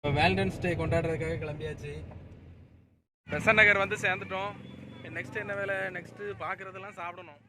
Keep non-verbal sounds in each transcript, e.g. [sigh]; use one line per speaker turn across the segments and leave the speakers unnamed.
இப்போ வேலண்டைன்ஸ் டே கொண்டாடுறதுக்காக கிளம்பியாச்சு. பெசன் நகர் வந்து சேர்ந்துட்டோம். நெக்ஸ்ட் என்ன வேலை? நெக்ஸ்ட் பார்க்குறதெல்லாம் சாப்பிடணும்.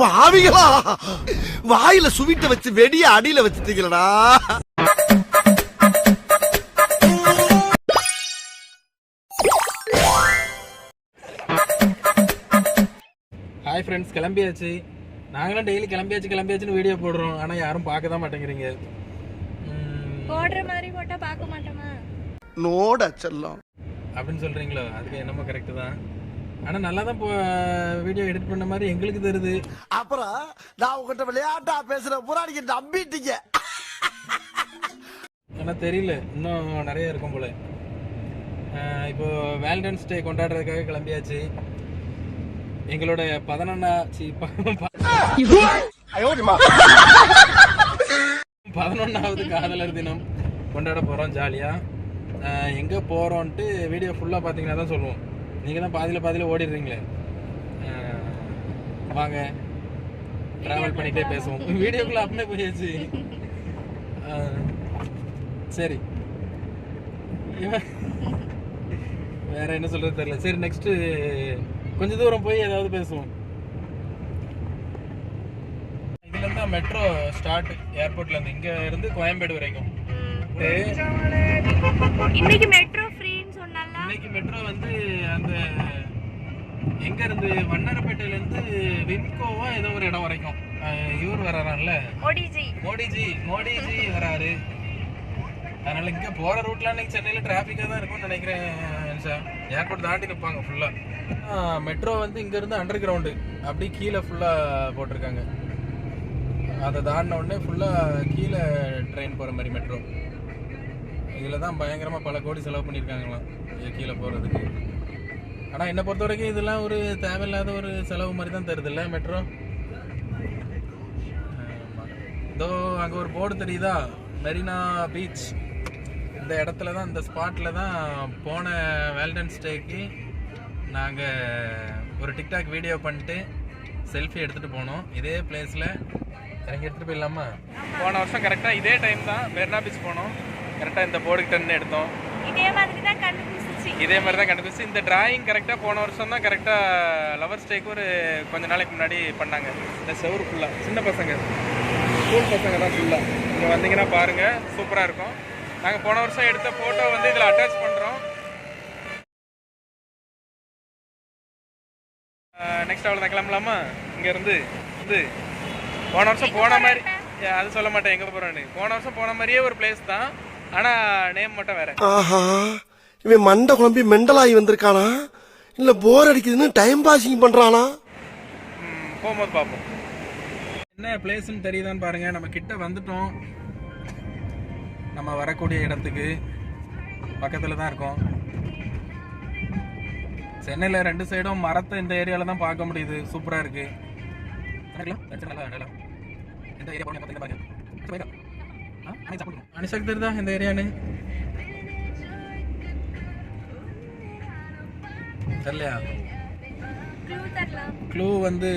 பாவிகளா? வாயில சுவிட்ட வச்சு வெடிய அடியில வச்சுட்டீங்களடா.
ஹாய் ஃப்ரெண்ட்ஸ் கிளம்பியாச்சு. நாங்களும் டெய்லி கிளம்பியாச்சு கிளம்பியாச்சுன்னு வீடியோ போடுறோம். ஆனால் யாரும் பார்க்க தான் மாட்டேங்கிறீங்க. ம்,
போடுற மாதிரி போட்டா பார்க்க மாட்டோமா?
நோட செல்லம்.
அப்படின்னு சொல்கிறீங்களோ அதுக்கு என்னமோ கரெக்டு தான். ஆனால் நல்லா தான் வீடியோ எடிட் பண்ண மாதிரி எங்களுக்கு தருது
அப்புறம் நான் உங்ககிட்ட விளையாட்டா பேசுற புறாடிக்கு நம்பிட்டீங்க.
ஆனால் தெரியல. இன்னும் நிறைய இருக்கும் போல. இப்போ வேலண்டைன்ஸ் டே கொண்டாடுறதுக்காக கிளம்பியாச்சு. எங்களோட பதினொன்னா பதினொன்னாவது காதலர் தினம் கொண்டாட போறோம் ஜாலியா. எங்க போறோம்ட்டு வீடியோ ஃபுல்லா பாத்தீங்கன்னா தான் சொல்லுவோம். நீங்க தான் பாதியில பாதியில ஓடிடுறீங்களே. வாங்க. டிராவல் பண்ணிட்டே பேசுவோம். [laughs] வீடியோக்குள்ள அப்பமே போயாச்சு. சரி. வேற என்ன சொல்றது தெரியல. சரி நெக்ஸ்ட் கொஞ்ச தூரம் போய் ஏதாவது பேசுவோம். இதுல இருந்தா மெட்ரோ ஸ்டார்ட் ஏர்போர்ட்ல இருந்து. இங்க இருந்து கோயம்பேடு வரைக்கும்.
இன்னைக்கு மெட்ரோ
இன்னைக்கு மெட்ரோ வந்து அந்த எங்க இருந்து? வண்ணாரப்பேட்டையில இருந்து விம்கோவா ஏதோ ஒரு இடம் வரைக்கும். இவர் வர்றாரான்ல
ஓடிஜி
மோடிஜி மோடிஜி வராரு அதனால இங்க போற ரூட்ல இன்னைக்கு சென்னையில டிராபிக்கா தான் இருக்கும்னு நினைக்கிறேன் சார் ஏர்போர்ட் தாண்டி நிற்பாங்க ஃபுல்லா மெட்ரோ வந்து இங்க இருந்து அண்டர் கிரவுண்டு அப்படியே கீழே ஃபுல்லா போட்டிருக்காங்க. அதை தாண்டின உடனே ஃபுல்லா கீழே ட்ரெயின் போற மாதிரி மெட்ரோ. இதில் தான் பயங்கரமாக பல கோடி செலவு பண்ணியிருக்காங்களாம். கீழே போகிறதுக்கு ஆனால் என்னை பொறுத்த வரைக்கும் இதெல்லாம் ஒரு தேவையில்லாத ஒரு செலவு மாதிரி தான் தருது இல்லை மெட்ரோ இதோ அங்கே ஒரு போர்டு தெரியுதா? மெரினா பீச். இந்த இடத்துல தான் இந்த ஸ்பாட்டில் தான் போன வேல்டன்ஸ் டேக்கு நாங்கள் ஒரு டிக்டாக் வீடியோ பண்ணிட்டு செல்ஃபி எடுத்துகிட்டு போனோம். இதே பிளேஸில் இறங்கி எடுத்துகிட்டு போயிடலாமா? போன வருஷம் கரெக்டாக இதே டைம் தான் மெரினா பீச் போனோம். கரெக்டா இந்த போர்டு கிட்ட நின்னு எடுத்தோம்.
இதே மாதிரி தான் கண்டுபிடிச்சிச்சு
இதே மாதிரி தான் கண்டுபிடிச்சு இந்த டிராயிங் கரெக்டாக போன வருஷம் தான் கரெக்டாக லவர்ஸ் டேக்கு ஒரு கொஞ்ச நாளைக்கு முன்னாடி பண்ணாங்க. இந்த செவரு ஃபுல்லாக சின்ன பசங்க. ஸ்கூல் பசங்க தான் ஃபுல்லாக இங்கே வந்தீங்கன்னா பாருங்கள் சூப்பராக இருக்கும். நாங்கள் போன வருஷம் எடுத்த ஃபோட்டோ வந்து இதில் அட்டாச் பண்ணுறோம் நெக்ஸ்ட் அவ்வளோ தான் கிளம்பலாமா? இங்கேருந்து. இது. போன வருஷம் போன மாதிரி அது சொல்ல மாட்டேன். எங்கே போகிறோன்னு போன வருஷம் போன மாதிரியே ஒரு பிளேஸ் தான். ஆனால் நேம் மட்டும் வேறு.
ஆஹா இவன் மண்டை குழம்பி மெண்டலாகி வந்திருக்கானா? இல்ல போர் அடிக்குதுன்னு டைம் பாசிங் பண்றானா?
போகும்போது பார்ப்போம். என்ன பிளேஸ்னு தெரியுதான்னு பாருங்க. நம்ம கிட்ட வந்துட்டோம். நம்ம வரக்கூடிய இடத்துக்கு. பக்கத்துல தான் இருக்கோம். சென்னையில் ரெண்டு சைடும் மரத்தை இந்த ஏரியால தான் பார்க்க முடியுது. சூப்பரா இருக்கு. நினைக்கலாம்? நினைச்சா நல்லா நினைக்கலாம். எந்த ஏரியா போகணும் பார்த்தீங்கன்னா பாருங்க. அனிஷாக்கு தெரியுதா இந்த ஏரியான்னு தெரியலையா?
க்ளூ
வந்து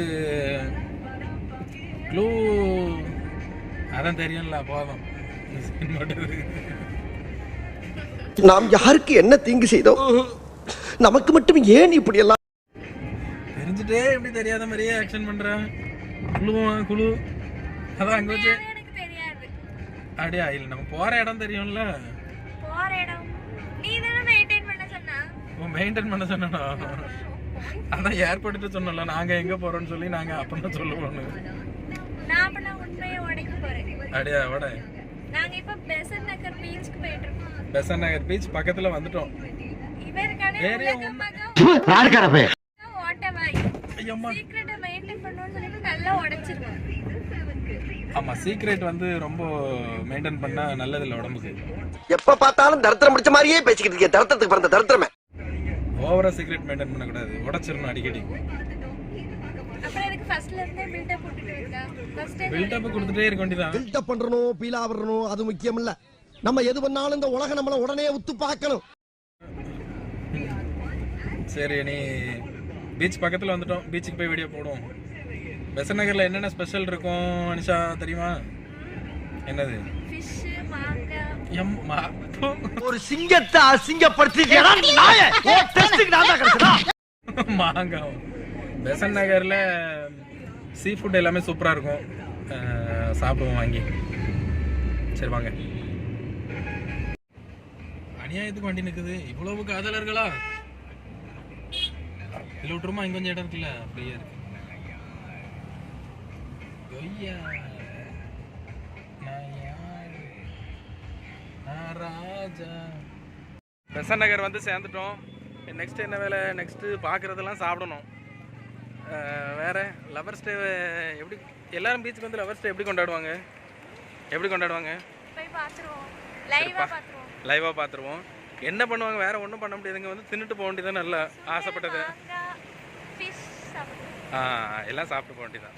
க்ளூ அதான் தெரியும்ல போதும்.
நாம் யாருக்கு என்ன தீங்கு செய்தோம்? நமக்கு மட்டும் ஏன் இப்படி எல்லாம்?
தெரிஞ்சுட்டே எப்படி தெரியாத மாதிரியே ஆக்ஷன் பண்றான். குழுவா குழு அதான் அங்க வச்சு அப்படியா இல்ல நம்ம போற இடம் தெரியும்ல.
போற இடம். நீ தானே மெயின்டைன் பண்ண சொன்னா?
மெயின்டைன் பண்ண சொன்னா அதான் ஏர்போர்ட்டு சொன்னோம்ல நாங்க எங்க போறோம்னு சொல்லி நாங்க அப்புறம் சொல்லுவோம்னு.
நான் அப்ப நான் உண்மையை உடைக்க போறேன்.
அப்படியா வட
நாங்க இப்ப பெசன் நகர் பீச்சுக்கு போயிட்டு இருக்கோம்
பெசன் நகர் பீச் பக்கத்துல வந்துட்டோம்.
இவருக்கான
ஏரியா
உலக மகம் ஓட்டவாய்.
ஐயம்மா.
சீக்கிரட்டை மெயின்டைன் பண்ணணும்னு சொல்லிட்டு நல்லா உடைச்சிருவோம்
ஆமா சீக்ரெட் வந்து ரொம்ப மெயின்டைன் பண்ணா நல்லது இல்லை உடம்புக்கு.
எப்ப பார்த்தாலும் தரித்திரம் பிடிச்ச மாதிரியே பேசிக்கிட்டு இருக்கேன் தரத்திரத்துக்கு பிறந்த தரித்திரமே.
ஓவரா சீக்ரெட் மெயின்டைன் அடிக்கடி.
அப்புறம் எதுக்கு ஃபர்ஸ்ட்ல இருந்தே பில்டப் இருக்கா?
கொடுத்துட்டே இருக்க வேண்டியதான்
பில்டப் பண்றணும் பீலா வரணும் அது முக்கியம் இல்ல நம்ம எது பண்ணாலும் இந்த உலகம் நம்மள உடனே உத்து பார்க்கணும்.
சரி நீ பீச் பக்கத்துல வந்துட்டோம். பீச்சுக்கு போய் வீடியோ போடுவோம். பெசன் நகர்ல என்னென்ன ஸ்பெஷல் இருக்கும் அனிஷா தெரியுமா? என்னது.
ஒரு சிங்கத்தை கிடைச்சதா?
மாங்காய் பெசன் நகர்ல சீ ஃபுட் எல்லாமே சூப்பரா இருக்கும். சாப்பிடுவோம் வாங்கி. சரி வாங்க. அநியாயத்துக்கு வண்டி நிக்குது. இவ்வளவு காதலர்களா? இதுல விட்டுருமா இங்க கொஞ்சம் இடம் இருக்குல்ல அப்படியே இருக்கு. கொய்யா பெசன் நகர் வந்து சேர்ந்துட்டோம். நெக்ஸ்ட் என்ன வேலை? நெக்ஸ்ட் பார்க்குறதெல்லாம் சாப்பிடணும். வேற? லவர்ஸ் டே எப்படி எல்லாரும் பீச்சுக்கு வந்து லவர்ஸ் டே எப்படி கொண்டாடுவாங்க? எப்படி கொண்டாடுவாங்க? லைவாக பார்த்துருவோம். என்ன பண்ணுவாங்க? வேற ஒன்றும் பண்ண முடியாதுங்க வந்து தின்னுட்டு போக வேண்டியதான் நல்லா ஆசைப்பட்டது. ஆ எல்லாம் சாப்பிட்டு போக வேண்டியதான்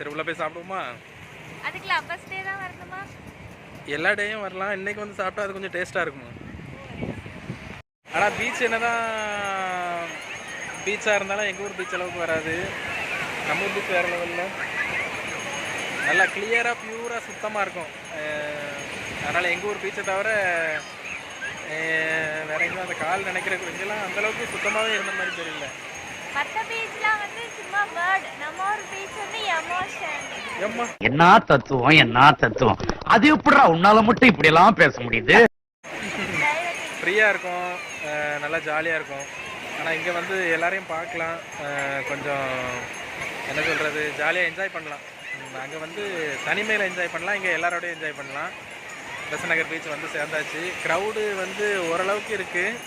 சரி உள்ள போய் சாப்பிடுவோமா?
அதுக்கு லவ்வர்ஸ் டே தான் வரணுமா?
எல்லா டேயும் வரலாம். இன்னைக்கு வந்து சாப்பிட்டா அது கொஞ்சம் டேஸ்ட்டாக இருக்குமா? ஆனால் பீச் என்னதான் பீச்சாக இருந்தாலும் எங்கள் ஊர் பீச் அளவுக்கு வராது. நம்ம ஊர் பீச் வேறு லெவலில் நல்லா கிளியராக பியூராக சுத்தமாக இருக்கும். அதனால் எங்கள் ஊர் பீச்சை தவிர வேற எங்கேயும் அந்த கால் நினைக்கிற இங்கெல்லாம் அந்தளவுக்கு சுத்தமாகவே இருந்த மாதிரி தெரியல.
மத்த பீச்லாம் வந்து சும்மா வேர்ட் நம்ம ஒரு பீச் வந்து எமோஷன்
ஏம்மா
என்ன தத்துவம் என்ன தத்துவம்? அது எப்படிடா உன்னால மட்டும் இப்படி எல்லாம் பேச முடியுது?
ஃப்ரீயாக இருக்கும். நல்லா ஜாலியாக இருக்கும். ஆனால் இங்கே வந்து எல்லாரையும் பார்க்கலாம். கொஞ்சம் என்ன சொல்கிறது ஜாலியாக என்ஜாய் பண்ணலாம். அங்கே வந்து தனிமையில் என்ஜாய் பண்ணலாம். இங்கே எல்லாரோடையும் என்ஜாய் பண்ணலாம். பெசன் நகர் பீச் வந்து சேர்ந்தாச்சு. க்ரௌடு வந்து ஓரளவுக்கு இருக்குது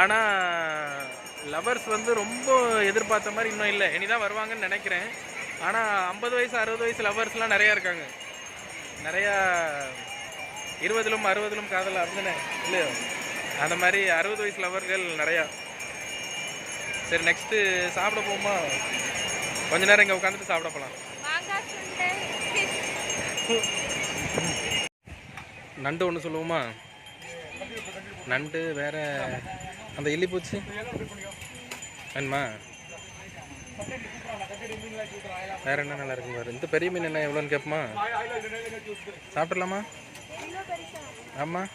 ஆனால் லவர்ஸ் வந்து ரொம்ப எதிர்பார்த்த மாதிரி இன்னும் இல்லை. இனிதான் வருவாங்கன்னு நினைக்கிறேன். ஆனால் ஐம்பது வயசு அறுபது வயசு லவர்ஸ்லாம் நிறையா இருக்காங்க. நிறையா இருபதிலும் அறுபதிலும் காதல் அப்படிதானே இல்லையோ? அந்த மாதிரி அறுபது வயசு லவர்கள் நிறையா. சரி நெக்ஸ்ட்டு சாப்பிட போகுமா கொஞ்ச நேரம் இங்கே உட்காந்துட்டு சாப்பிட போகலாம் நண்டு ஒன்று சொல்லுவோமா? நண்டு வேற அந்த எலிப்பூச்சி வேணுமா வேற என்ன நல்லா இருக்கும் பாரு. இந்த பெரிய மீன் என்ன எவ்வளோன்னு கேட்போமா சாப்பிட்றலாமா ஆமாம்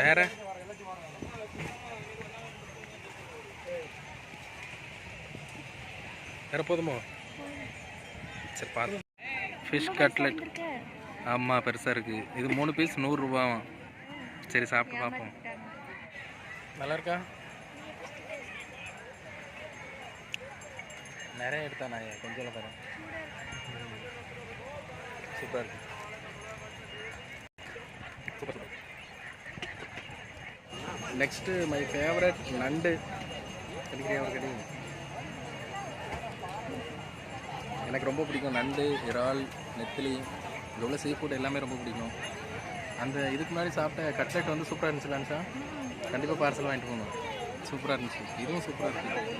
வேற? வேற போதுமோ? சரி பாரு ஃபிஷ் கட்லெட் ஆமாம் பெருசாக இருக்குது இது மூணு பீஸ் நூறுரூபாவும் சரி சாப்பிட்டு பார்ப்போம் நல்லா இருக்கா நிறைய எடுத்தா நான் கொஞ்சம் தரேன். சூப்பராக இருக்கு. Super super. Next my favourite நண்டு. கிடைக்கிறேன் அவர் கிடைக்கும் எனக்கு ரொம்ப பிடிக்கும் நண்டு இறால் நெத்திலி. இங்கே உள்ள சீ ஃபுட் எல்லாமே ரொம்ப பிடிக்கும். அந்த இதுக்கு முன்னாடி சாப்பிட்ட கட்லெட் வந்து சூப்பராக இருந்துச்சு லான்ச்சா கண்டிப்பாக பார்சல் வாங்கிட்டு போகணும். சூப்பராக இருந்துச்சு. இதுவும் சூப்பராக இருக்கு.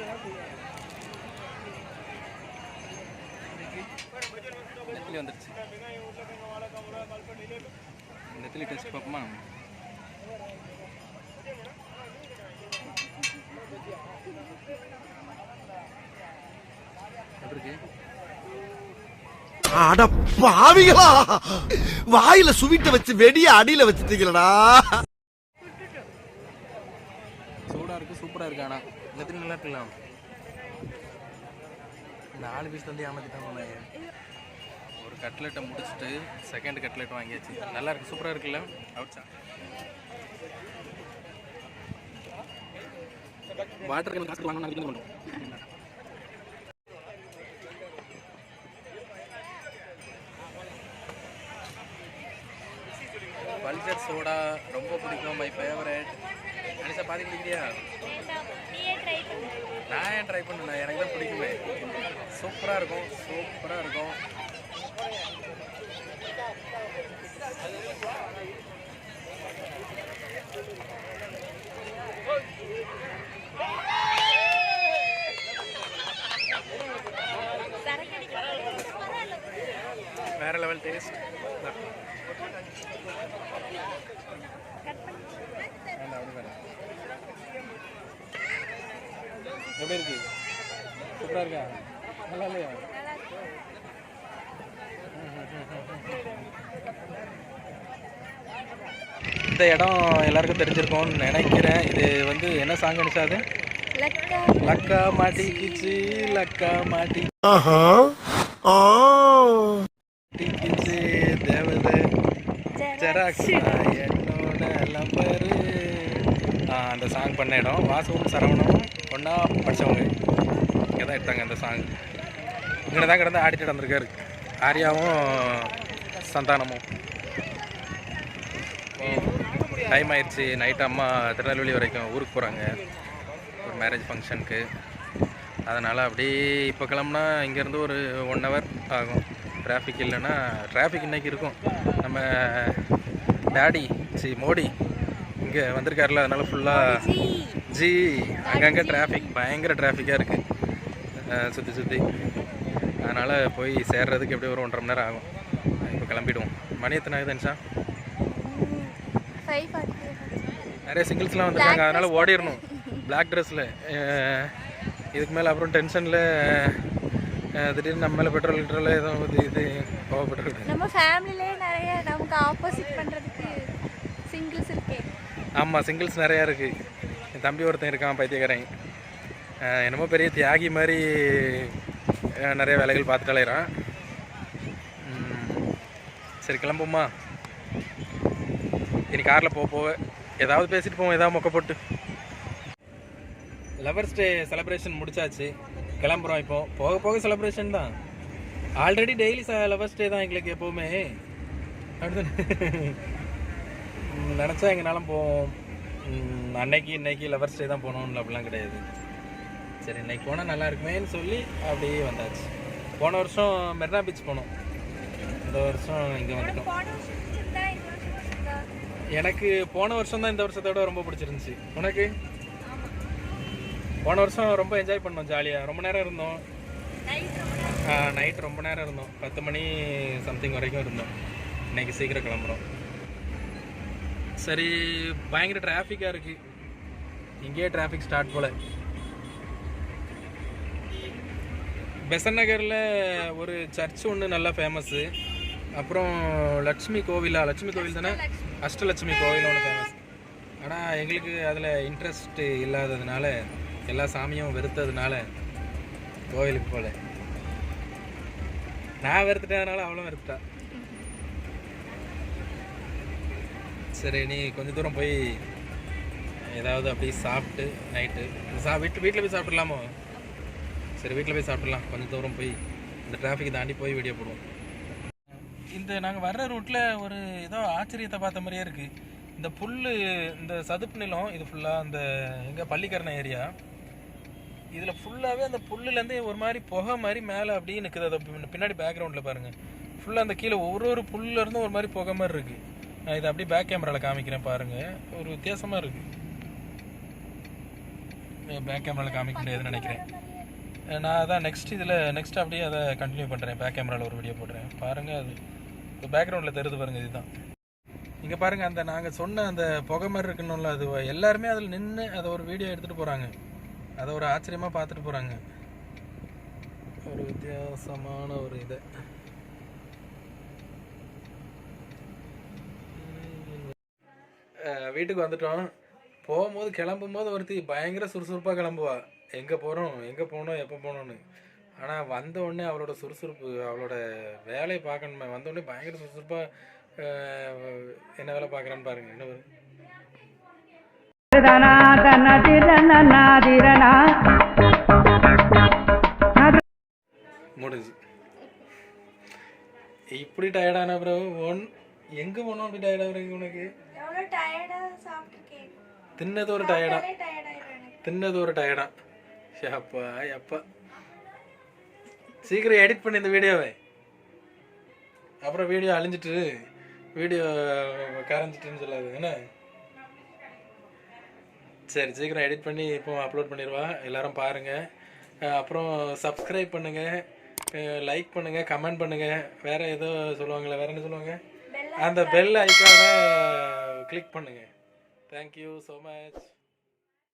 நெத்திலி வந்துடுச்சு நெத்திலி டெஸ்ட் பார்ப்போமா?
அட பாவிகளா வாயில சுவிட்ட வச்சு வெடிய அடியில வச்சுட்டீங்களடா
சூடாக இருக்குது சூப்பராக இருக்கு ஆனால் நெத்திலி நல்லா இருக்கலாம். நாலு பீஸ் தந்து ஏமாத்திட்டாங்க. ஒரு கட்லெட்டை முடிச்சுட்டு செகண்ட் கட்லெட் வாங்கியாச்சு. நல்லா இருக்கு சூப்பராக இருக்குல்ல? அவுட்ஸா வாட்டர் காசு வாங்கணும். பண்ணுறோம் பல்ஜர் சோடா ரொம்ப பிடிக்கும். மை ஃபேவரட் பாதி குடிக்கிறியா நான் ஏன் ட்ரை பண்ணேன் எனக்கு தான் பிடிக்குமே. சூப்பராக இருக்கும். சூப்பராக இருக்கும்.
சரக்கு அடிக்கிறது பரவாயில்ல
வேற லெவல் டேஸ்ட்
கட் பண்ணி
எப்படி இருக்கு? சூப்பராக இருக்கா? நல்லா இல்லையா? இந்த இடம் எல்லாருக்கும் தெரிஞ்சிருக்கும்னு நினைக்கிறேன். இது வந்து என்ன சாங் அது?
லக்கா.
மாட்டிக்கிச்சு லக்கா மாட்டி மாட்டிக்கிச்சு தேவதை. ஜெராக்ஸ். என்னோட லம்பரு அந்த சாங் பண்ண இடம். வாசுவும் சரவணனும் ஒன்றா படித்தவங்க இங்கே தான் எடுத்தாங்க அந்த சாங் இங்கே தான் கிடந்து ஆடிட்டு நடந்திருக்காரு. ஆர்யாவும் சந்தானமும். டைம் ஆயிடுச்சு. நைட் அம்மா திருநெல்வேலி வரைக்கும் ஊருக்கு போகிறாங்க ஒரு மேரேஜ் ஃபங்க்ஷனுக்கு அதனால் அப்படியே இப்போ கிளம்புனா இங்கேருந்து ஒரு ஒன் ஹவர் ஆகும். டிராஃபிக் இல்லைன்னா டிராஃபிக் இன்றைக்கி இருக்கும். நம்ம டேடி சி மோடி இங்கே வந்திருக்காருல அதனால் ஃபுல்லாக
ஜி
ஜி அங்கங்கே டிராஃபிக் பயங்கர டிராஃபிக்காக இருக்குது சுற்றி சுற்றி அதனால் போய் சேர்றதுக்கு எப்படியும் ஒரு ஒன்றரை மணி நேரம் ஆகும். இப்போ கிளம்பிடுவோம். மணி எத்தனை ஆகுது நிஷா நிறைய சிங்கிள்ஸ்லாம் வந்திருக்காங்க. அதனால் ஓடிடணும். பிளாக் ட்ரெஸ்ஸில் இதுக்கு மேலே அப்புறம் டென்ஷனில் திடீர்னு நம்ம மேலே பெட்ரோல் லிட்டரில் எதுவும் இது இது கோவப்பட்டு
நம்ம ஃபேமிலிலே நிறைய நமக்கு ஆப்போசிட் பண்ணுறதுக்கு சிங்கிள்ஸ் இருக்கே.
ஆமாம் சிங்கிள்ஸ் நிறையா இருக்குது என் தம்பி ஒருத்தன் இருக்கான் பைத்தியக்காரன். என்னமோ பெரிய தியாகி மாதிரி நிறைய வேலைகள் பார்த்துட்டு அலையிறான். சரி கிளம்புமா இனி காரில் போக போக. ஏதாவது பேசிட்டு போவோம் ஏதாவது மொக்க போட்டு. லவர்ஸ் டே செலப்ரேஷன் முடிச்சாச்சு. கிளம்புறோம் இப்போ. போக போக செலப்ரேஷன் தான். ஆல்ரெடி டெய்லி லவர்ஸ் டே தான் எங்களுக்கு எப்போவுமே. அப்படி நினச்சா எங்கனாலும் போவோம். அன்னைக்கு இன்னைக்கு லவர்ஸ் டே தான் போகணும்னு அப்படிலாம் கிடையாது. சரி இன்னைக்கு போனால் நல்லா இருக்குமேன்னு சொல்லி அப்படியே வந்தாச்சு. போன வருஷம் மெரினா பீச் போனோம். இந்த வருஷம் இங்கே வந்துட்டோம். எனக்கு போன வருஷம் தான் இந்த வருஷத்தை விட ரொம்ப பிடிச்சிருந்துச்சு. உனக்கு? போன வருஷம் ரொம்ப என்ஜாய் பண்ணோம் ஜாலியாக ரொம்ப நேரம் இருந்தோம்.
நைட் ரொம்ப
நைட் ரொம்ப நேரம் இருந்தோம். பத்து மணி சம்திங் வரைக்கும் இருந்தோம். இன்னைக்கு சீக்கிரம் கிளம்புறோம். சரி பயங்கர டிராஃபிக்காக இருக்கு. இங்கேயே டிராஃபிக் ஸ்டார்ட் போல. பெசன் நகரில் ஒரு சர்ச் ஒன்று நல்லா ஃபேமஸ்ஸு அப்புறம் லட்சுமி கோவிலா? லட்சுமி கோவில் தானே? அஷ்டலட்சுமி கோவில் ஒன்று ஃபேமஸ் ஆனால் எங்களுக்கு அதில் இன்ட்ரெஸ்ட் இல்லாததுனால எல்லா சாமியும் வெறுத்ததுனால கோவிலுக்கு போகல நான் வெறுத்துட்டேன் அதனால் அவளும் வெறுத்துட்டா. சரி நீ கொஞ்சம் தூரம் போய் ஏதாவது அப்படியே சாப்பிட்டு நைட்டு சா வீட்டு வீட்டில் போய் சாப்பிட்லாமோ? சரி வீட்டில் போய் சாப்பிட்லாம். கொஞ்சம் தூரம் போய் இந்த டிராஃபிக் தாண்டி போய் வீடியோ போடுவோம். இந்த நாங்கள் வர்ற ரூட்டில் ஒரு ஏதோ ஆச்சரியத்தை பார்த்த மாதிரியே இருக்குது இந்த புல் இந்த சதுப்பு நிலம் இது ஃபுல்லாக அந்த எங்கள் பள்ளிக்கரணை ஏரியா இதில் ஃபுல்லாகவே அந்த புல்லுலேருந்து ஒரு மாதிரி புகை மாதிரி மேலே அப்படியே நிற்குது அதை பின்னாடி பேக்ரவுண்டில் பாருங்கள் ஃபுல்லாக அந்த கீழே ஒரு ஒரு புல்லுலேருந்தும் ஒரு மாதிரி புகை மாதிரி இருக்குது நான் இதை அப்படியே பேக் கேமராவில் காமிக்கிறேன் பாருங்கள் ஒரு வித்தியாசமாக இருக்குது பேக் கேமராவில் காமிக்க முடியாதுன்னு நினைக்கிறேன். நான் அதான் நெக்ஸ்ட் இதில் நெக்ஸ்ட் அப்படியே அதை கண்டினியூ பண்ணுறேன் பேக் கேமராவில் ஒரு வீடியோ போடுறேன். பாருங்கள் அது. இப்போ பேக்ரவுண்டில் தருது பாருங்கள் இதுதான். இங்கே பாருங்கள் அந்த நாங்கள் சொன்ன அந்த புகை மாதிரி இருக்கணும்ல அது எல்லாருமே அதில் நின்று அதை ஒரு வீடியோ எடுத்துகிட்டு போகிறாங்க அதை ஒரு ஆச்சரியமாக பார்த்துட்டு போகிறாங்க ஒரு வித்தியாசமான ஒரு இதை. வீட்டுக்கு வந்துட்டோம். போகும்போது கிளம்பும் போது ஒருத்தி பயங்கர சுறுசுறுப்பாக கிளம்புவா. எங்கே போகிறோம் எங்கே போகணும்? எப்போ போகணும்னு. ஆனால் வந்த உடனே அவளோட சுறுசுறுப்பு அவளோட வேலையை பார்க்கணுமே. வந்த உடனே பயங்கர சுறுசுறுப்பாக என்ன வேலை பார்க்குறான்னு பாருங்க. என்ன வரும் முடிஞ்சு இப்படி டயர்டான பிறகு ஒன் எங்க போனோம் அப்படி டயர்டா இருக்கு உனக்கு?
சாப்பிட்டுருக்கேன்.
தின்னது ஒரு டயர்டா தின்னது ஒரு டயர்டா அப்பா அப்பா. சீக்கிரம் எடிட் பண்ணி இந்த வீடியோவை. அப்புறம் வீடியோ அழிஞ்சிட்டு வீடியோ கரைஞ்சிட்டுன்னு சொல்லாது. என்ன? சரி சீக்கிரம் எடிட் பண்ணி இப்போ அப்லோட் பண்ணிடுவா. எல்லாரும் பாருங்க. அஹ் அப்புறம் சப்ஸ்கிரைப் பண்ணுங்க. லைக் பண்ணுங்க கமெண்ட் பண்ணுங்க. வேற ஏதோ சொல்லுவாங்களே வேற என்ன சொல்லுவாங்க? அந்த பெல் ஐக்கானை கிளிக் பண்ணுங்க தேங்க்யூ ஸோ மச்